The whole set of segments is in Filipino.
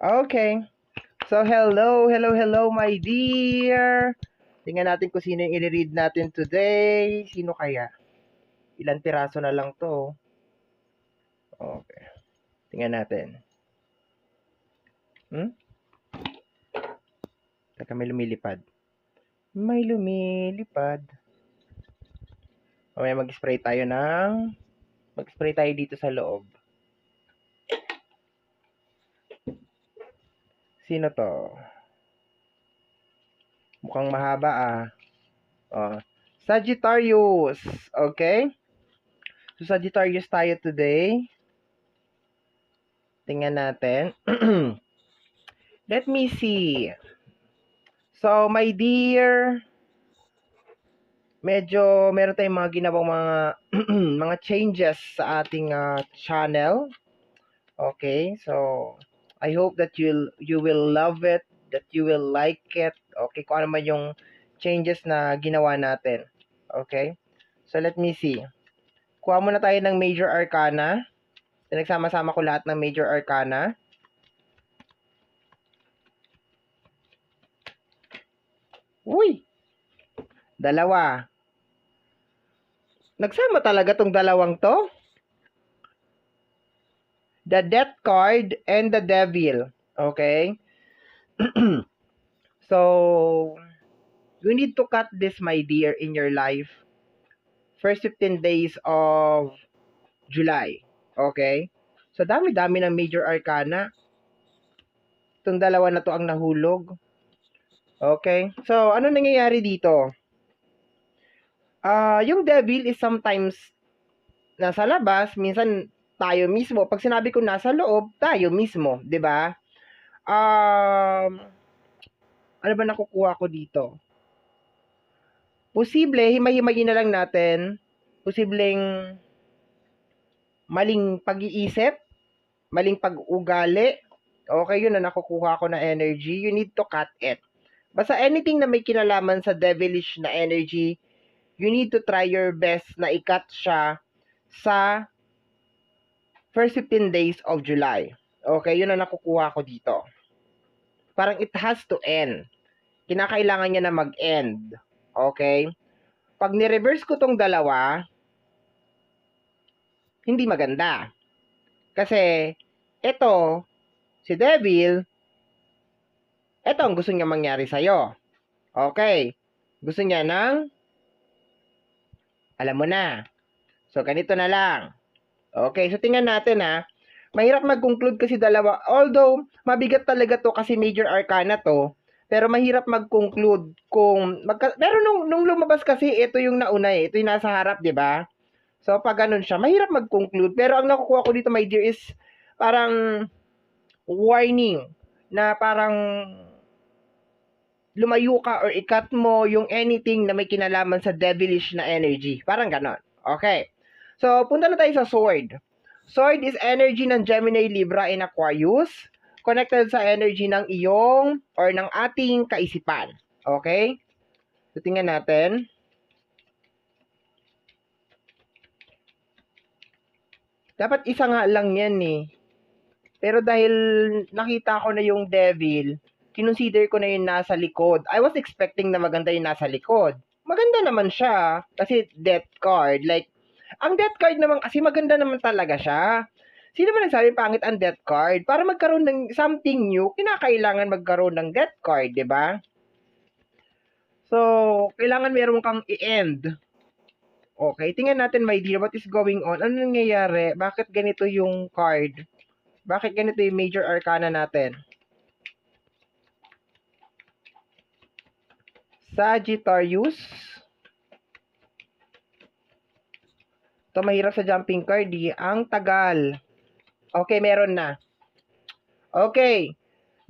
Okay. So, hello, hello, hello, my dear. Tingnan natin kung sino yung i-read natin today. Sino kaya? Ilan piraso na lang to. Okay. Tingnan natin. Hmm? Teka, may lumilipad. May lumilipad. Mamaya mag-spray tayo ng... Mag-spray tayo dito sa loob. Sino to? Mukhang mahaba ah. Oh. Sagittarius. Okay? So, Sagittarius tayo today. Tingnan natin. Let me see. So, my dear, medyo meron tayong mga ginawang mga mga changes sa ating uh, channel. Okay? So, I hope that you you will love it, that you will like it. Okay, kung ano man yung changes na ginawa natin. Okay? So let me see. Kuha muna tayo ng Major Arcana. Pinagsama-sama ko lahat ng Major Arcana. Uy! Dalawa. Nagsama talaga tong dalawang to? The death card and the devil. Okay? so, you need to cut this, my dear, in your life. First 15 days of July. Okay? So, dami-dami ng major arcana. Itong dalawa na to ang nahulog. Okay? So, ano nangyayari dito? Ah, uh, yung devil is sometimes nasa labas, minsan tayo mismo. Pag sinabi ko nasa loob, tayo mismo, 'di ba? Um, ano ba nakukuha ko dito? Posible, himay-himayin na lang natin. Posibleng maling pag-iisip, maling pag-ugali. Okay, yun na nakukuha ko na energy. You need to cut it. Basta anything na may kinalaman sa devilish na energy, you need to try your best na i-cut siya sa first 15 days of July. Okay, yun ang nakukuha ko dito. Parang it has to end. Kinakailangan niya na mag-end. Okay? Pag ni-reverse ko tong dalawa, hindi maganda. Kasi, ito, si Devil, ito ang gusto niya mangyari sa'yo. Okay. Gusto niya ng, alam mo na. So, ganito na lang. Okay, so tingnan natin ha. Mahirap mag-conclude kasi dalawa. Although, mabigat talaga to kasi major arcana to. Pero mahirap mag-conclude kung... Magka, pero nung, nung lumabas kasi, ito yung nauna eh. Ito yung nasa harap, di ba? So, pag ganun siya, mahirap mag-conclude. Pero ang nakukuha ko dito, my dear, is parang warning na parang lumayo ka or ikat mo yung anything na may kinalaman sa devilish na energy. Parang ganon. Okay. So, punta na tayo sa sword. Sword is energy ng Gemini, Libra, and Aquarius. Connected sa energy ng iyong or ng ating kaisipan. Okay? So, tingnan natin. Dapat isa nga lang yan eh. Pero dahil nakita ko na yung devil, kinonsider ko na yung nasa likod. I was expecting na maganda yung nasa likod. Maganda naman siya. Kasi death card. Like, ang death card naman kasi maganda naman talaga siya. Sino ba nagsabi pangit ang death card? Para magkaroon ng something new, kinakailangan magkaroon ng death card, di ba? So, kailangan meron kang i-end. Okay, tingnan natin my dear, what is going on? Ano nangyayari? Bakit ganito yung card? Bakit ganito yung major arcana natin? Sagittarius. Ito mahirap sa jumping card, di. Ang tagal. Okay, meron na. Okay.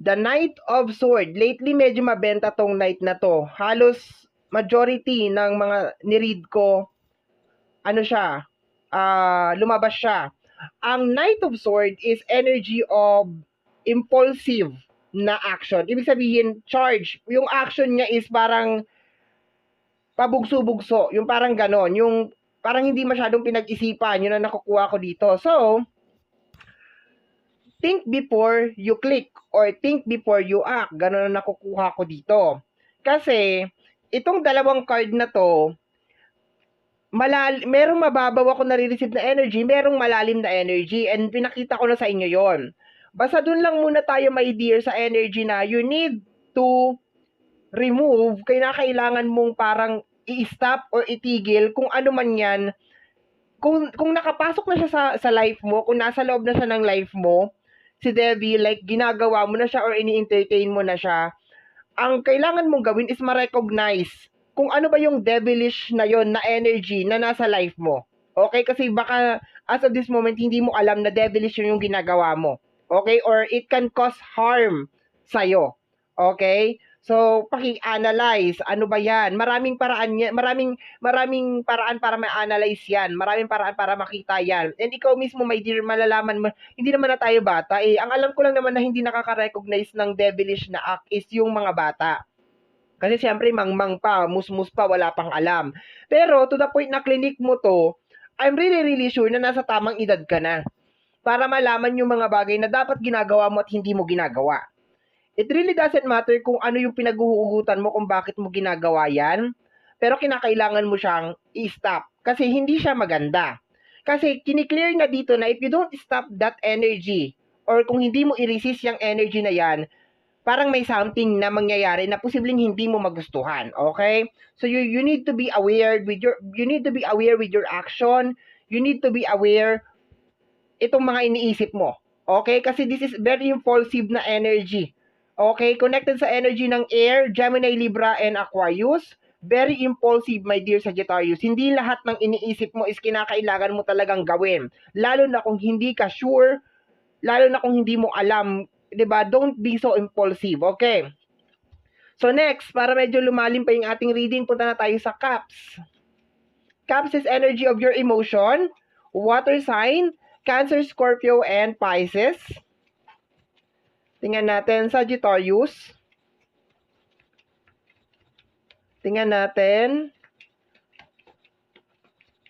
The Knight of Sword. Lately, medyo mabenta tong knight na to. Halos majority ng mga niread ko, ano siya, uh, lumabas siya. Ang Knight of Sword is energy of impulsive na action. Ibig sabihin, charge. Yung action niya is parang pabugso-bugso. Yung parang ganon. Yung parang hindi masyadong pinag-isipan. Yun ang nakukuha ko dito. So, think before you click or think before you act. Ganun ang nakukuha ko dito. Kasi, itong dalawang card na to, malal merong mababaw ako nare-receive na energy, merong malalim na energy, and pinakita ko na sa inyo yon. Basta dun lang muna tayo, my dear, sa energy na you need to remove, kaya kailangan mong parang i-stop or itigil kung ano man yan. Kung, kung nakapasok na siya sa, sa life mo, kung nasa loob na siya ng life mo, si Debbie, like ginagawa mo na siya or ini-entertain mo na siya, ang kailangan mong gawin is ma-recognize kung ano ba yung devilish na yon na energy na nasa life mo. Okay? Kasi baka as of this moment, hindi mo alam na devilish yun yung ginagawa mo. Okay? Or it can cause harm sa'yo. Okay? So, paki-analyze, ano ba 'yan? Maraming paraan 'yan, maraming maraming paraan para ma-analyze 'yan. Maraming paraan para makita 'yan. And ikaw mismo, my dear, malalaman mo, hindi naman na tayo bata eh. Ang alam ko lang naman na hindi nakaka-recognize ng devilish na act is yung mga bata. Kasi siyempre, mangmang pa, musmus pa, wala pang alam. Pero to the point na clinic mo to, I'm really really sure na nasa tamang edad ka na. Para malaman yung mga bagay na dapat ginagawa mo at hindi mo ginagawa. It really doesn't matter kung ano yung pinaghuhugutan mo kung bakit mo ginagawa yan. Pero kinakailangan mo siyang i-stop. Kasi hindi siya maganda. Kasi kiniklear na dito na if you don't stop that energy, or kung hindi mo i-resist yung energy na yan, parang may something na mangyayari na posibleng hindi mo magustuhan. Okay? So you you need to be aware with your you need to be aware with your action. You need to be aware itong mga iniisip mo. Okay? Kasi this is very impulsive na energy. Okay? Connected sa energy ng air, Gemini, Libra, and Aquarius. Very impulsive, my dear Sagittarius. Hindi lahat ng iniisip mo is kinakailangan mo talagang gawin. Lalo na kung hindi ka sure, lalo na kung hindi mo alam 'di ba? Don't be so impulsive, okay? So next, para medyo lumalim pa yung ating reading, punta na tayo sa Caps. Caps is energy of your emotion, water sign, Cancer, Scorpio, and Pisces. Tingnan natin Sagittarius. Tingnan natin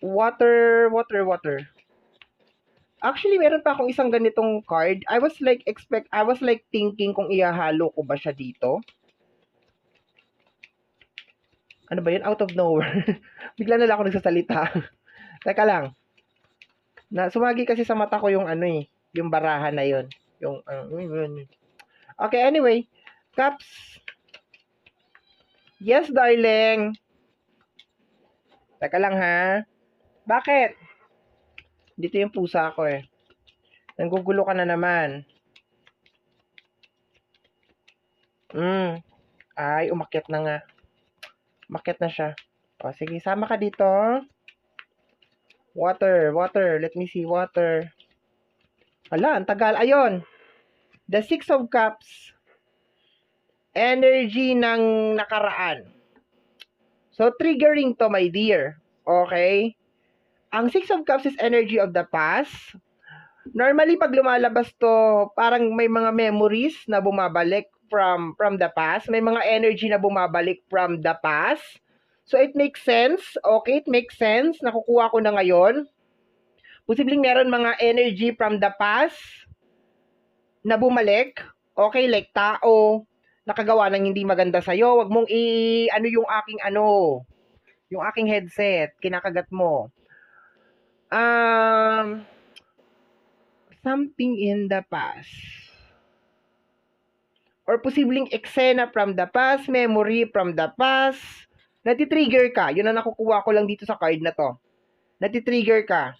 water, water, water. Actually, meron pa akong isang ganitong card. I was like expect I was like thinking kung ihahalo ko ba siya dito. Ano ba 'yun? Out of nowhere. Bigla na lang ako nagsasalita. Teka lang. Na sumagi kasi sa mata ko yung ano eh, yung barahan na 'yon. Yung uh, Okay, anyway. Caps. Yes, darling. Teka lang ha. Bakit? Dito yung pusa ko eh. Nanggugulo ka na naman. Mm. Ay, umakyat na nga. Umakyat na siya. O, sige, sama ka dito. Water, water. Let me see, water. Hala, ang tagal. Ayon. The Six of Cups. Energy ng nakaraan. So, triggering to, my dear. Okay? Ang Six of Cups is energy of the past. Normally, pag lumalabas to, parang may mga memories na bumabalik from from the past. May mga energy na bumabalik from the past. So, it makes sense. Okay, it makes sense. Nakukuha ko na ngayon. Posibleng meron mga energy from the past na bumalik. Okay, like tao, nakagawa ng hindi maganda sa'yo. Huwag mong i, ano yung aking ano, yung aking headset, kinakagat mo um, something in the past. Or posibleng eksena from the past, memory from the past. Natitrigger ka. Yun ang nakukuha ko lang dito sa card na to. Natitrigger ka.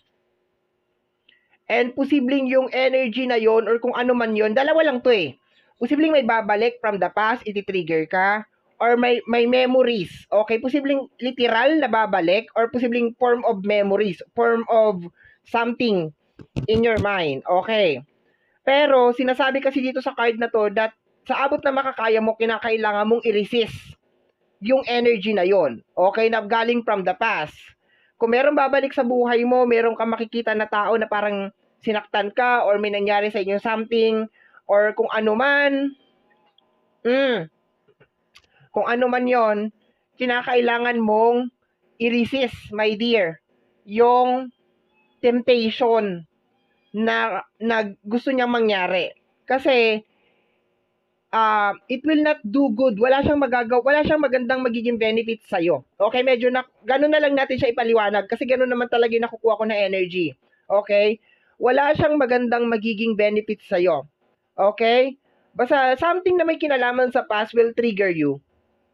And posibleng yung energy na yon or kung ano man yon dalawa lang to eh. Posibleng may babalik from the past, iti-trigger ka or may may memories. Okay, posibleng literal na babalik or posibleng form of memories, form of something in your mind. Okay. Pero sinasabi kasi dito sa card na to that sa abot na makakaya mo, kinakailangan mong i-resist yung energy na yon. Okay, na galing from the past. Kung meron babalik sa buhay mo, meron ka makikita na tao na parang sinaktan ka or may nangyari sa inyo something or kung ano man, mm, kung ano man yon, kinakailangan mong i-resist, my dear, yung temptation na, na gusto niyang mangyari. Kasi, uh, it will not do good. Wala siyang magagawa, wala siyang magandang magiging benefit sa iyo. Okay, medyo na ganun na lang natin siya ipaliwanag kasi ganun naman talaga yung nakukuha ko na energy. Okay? Wala siyang magandang magiging benefit sa iyo. Okay? Basta something na may kinalaman sa past will trigger you.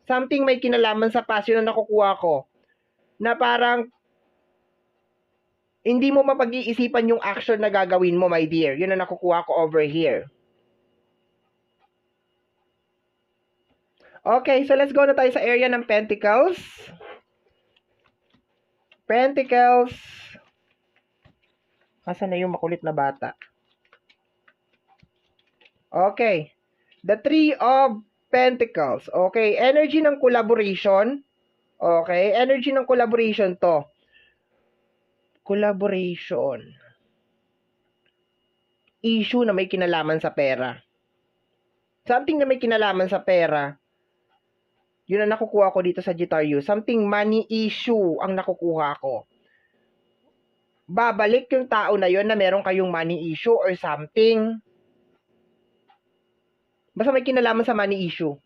Something may kinalaman sa past yun na nakukuha ko. Na parang hindi mo mapag-iisipan yung action na gagawin mo, my dear. Yun ang nakukuha ko over here. Okay, so let's go na tayo sa area ng Pentacles. Pentacles. Asan na yung makulit na bata? Okay. The Three of Pentacles. Okay, energy ng collaboration. Okay, energy ng collaboration to collaboration. Issue na may kinalaman sa pera. Something na may kinalaman sa pera. Yun ang nakukuha ko dito sa Gitario. Something money issue ang nakukuha ko. Babalik yung tao na yon na meron kayong money issue or something. Basta may kinalaman sa money issue.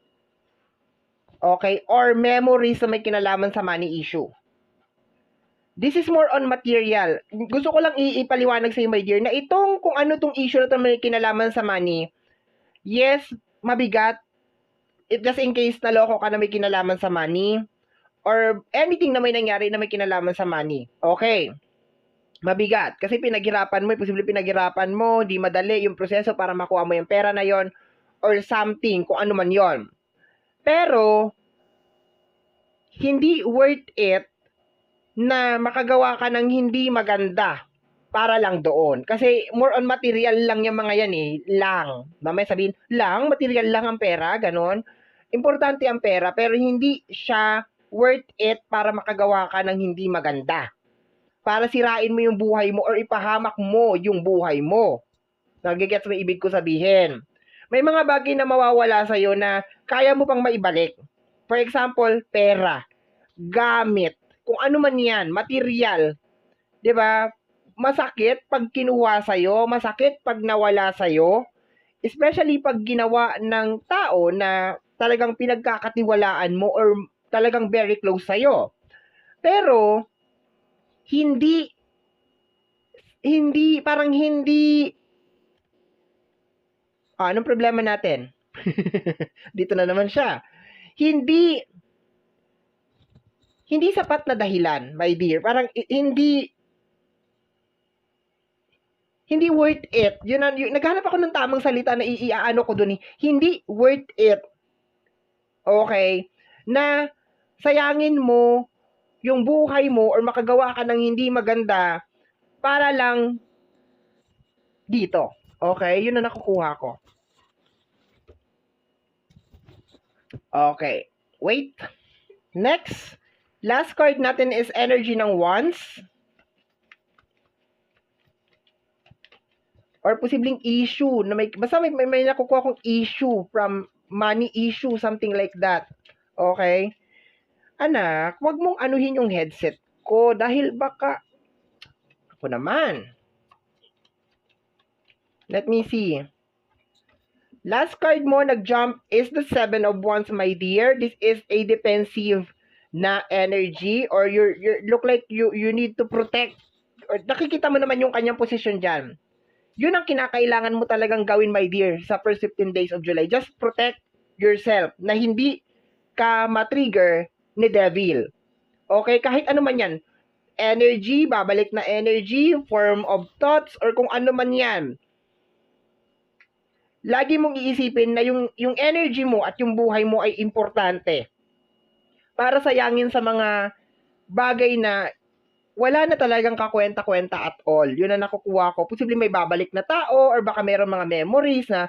Okay? Or memories na may kinalaman sa money issue. This is more on material. Gusto ko lang ipaliwanag sa iyo, my dear, na itong kung ano tong issue na ito may kinalaman sa money, yes, mabigat. It just in case naloko ka na may kinalaman sa money or anything na may nangyari na may kinalaman sa money. Okay. Mabigat. Kasi pinaghirapan mo, posible pinaghirapan mo, di madali yung proseso para makuha mo yung pera na yon or something, kung ano man yon. Pero, hindi worth it na makagawa ka ng hindi maganda para lang doon. Kasi more on material lang yung mga yan eh. Lang. Mamaya sabihin, lang, material lang ang pera, ganon. Importante ang pera, pero hindi siya worth it para makagawa ka ng hindi maganda. Para sirain mo yung buhay mo or ipahamak mo yung buhay mo. Nagigets mo ibig ko sabihin. May mga bagay na mawawala sa'yo na kaya mo pang maibalik. For example, pera, gamit, kung ano man yan, material, 'di ba? Masakit pag kinuha sa iyo, masakit pag nawala sa iyo, especially pag ginawa ng tao na talagang pinagkakatiwalaan mo or talagang very close sa iyo. Pero hindi hindi parang hindi ah, anong problema natin? Dito na naman siya. Hindi hindi sapat na dahilan, my dear. Parang hindi hindi worth it. Yun ang, yun, naghanap ako ng tamang salita na iaano ko doon eh. Hindi worth it. Okay? Na sayangin mo yung buhay mo or makagawa ka ng hindi maganda para lang dito. Okay? Yun ang nakukuha ko. Okay. Wait. Next. Last card natin is Energy ng Wands. Or posibleng issue na may basta may, may, may nakukuha kong issue from money issue, something like that. Okay? Anak, wag mong anuhin yung headset ko dahil baka ako naman. Let me see. Last card mo nag-jump is the Seven of Wands, my dear. This is a defensive na energy or you you look like you you need to protect or nakikita mo naman yung kanyang position diyan. Yun ang kinakailangan mo talagang gawin my dear sa first 15 days of July. Just protect yourself na hindi ka ma-trigger ni devil. Okay, kahit ano man 'yan. Energy, babalik na energy, form of thoughts or kung ano man 'yan. Lagi mong iisipin na yung yung energy mo at yung buhay mo ay importante para sayangin sa mga bagay na wala na talagang kakwenta-kwenta at all. Yun ang nakukuha ko. Posible may babalik na tao or baka mayroong mga memories na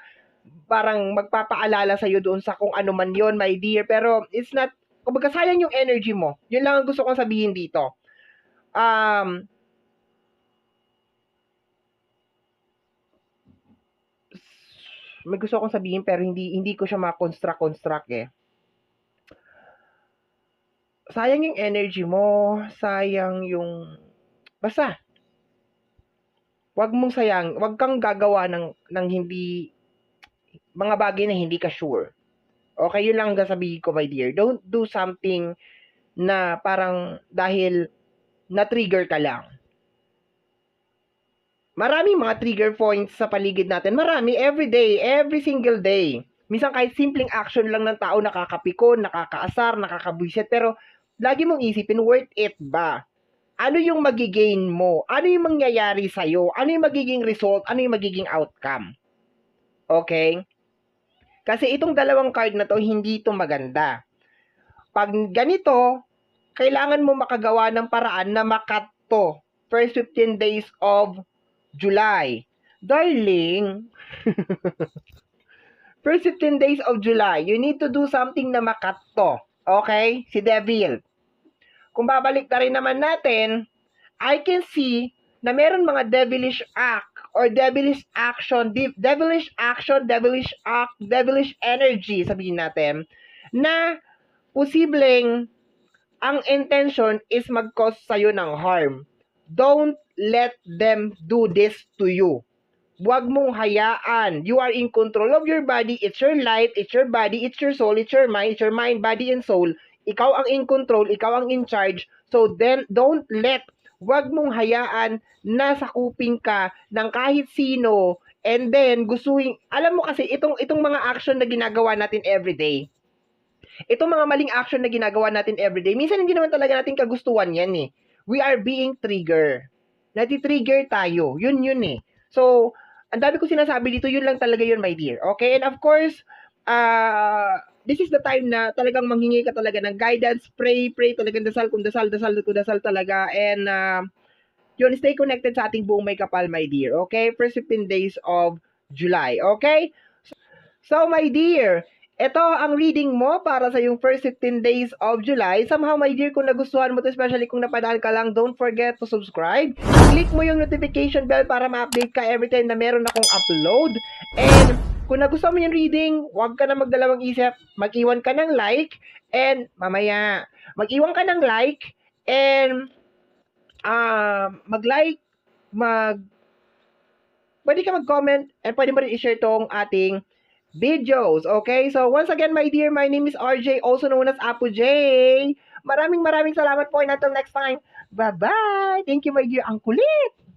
parang magpapaalala sa iyo doon sa kung ano man yon my dear. Pero it's not, kumbaga sayang yung energy mo. Yun lang ang gusto kong sabihin dito. Um, may gusto akong sabihin pero hindi hindi ko siya ma-construct construct eh sayang yung energy mo, sayang yung, basta, wag mong sayang, wag kang gagawa ng, ng hindi, mga bagay na hindi ka sure. Okay, yun lang ang sasabihin ko, my dear. Don't do something na parang dahil na-trigger ka lang. Maraming mga trigger points sa paligid natin. Marami, every day, every single day. Minsan kahit simpleng action lang ng tao nakakapikon, nakakaasar, nakakabwisit, pero lagi mong isipin, worth it ba? Ano yung magigain mo? Ano yung mangyayari sa'yo? Ano yung magiging result? Ano yung magiging outcome? Okay? Kasi itong dalawang card na to, hindi ito maganda. Pag ganito, kailangan mo makagawa ng paraan na makat to. First 15 days of July. Darling, first 15 days of July, you need to do something na makat to. Okay? Si Devil. Kung babalik na rin naman natin, I can see na meron mga devilish act or devilish action, de- devilish action, devilish act, devilish energy, sabihin natin, na posibleng ang intention is mag-cause sa'yo ng harm. Don't let them do this to you. Huwag mong hayaan. You are in control of your body. It's your life. It's your body. It's your soul. It's your mind. It's your mind, body, and soul. Ikaw ang in control. Ikaw ang in charge. So then, don't let. Huwag mong hayaan na sakupin ka ng kahit sino and then gustuhin. Alam mo kasi, itong, itong mga action na ginagawa natin everyday, itong mga maling action na ginagawa natin everyday, minsan hindi naman talaga natin kagustuhan yan eh. We are being trigger. Nati-trigger tayo. Yun yun eh. So, ang dami ko sinasabi dito, yun lang talaga yun, my dear. Okay? And of course, uh, this is the time na talagang manghingi ka talaga ng guidance, pray, pray, talagang dasal kung dasal, dasal, kung dasal talaga. And, uh, yun, stay connected sa ating buong may kapal, my dear. Okay? First 15 days of July. Okay? So, my dear, ito ang reading mo para sa yung first 15 days of July. Somehow, my dear, kung nagustuhan mo to, especially kung napadaan ka lang, don't forget to subscribe. Click mo yung notification bell para ma-update ka every time na meron akong upload. And kung nagustuhan mo yung reading, huwag ka na magdalawang isip. Mag-iwan ka ng like. And mamaya, mag-iwan ka ng like. And uh, mag-like, mag... Pwede ka mag-comment and pwede mo rin i-share tong ating videos. Okay? So, once again, my dear, my name is RJ, also known as Apo J. Maraming maraming salamat po and until next time, bye-bye! Thank you, my dear. Ang kulit!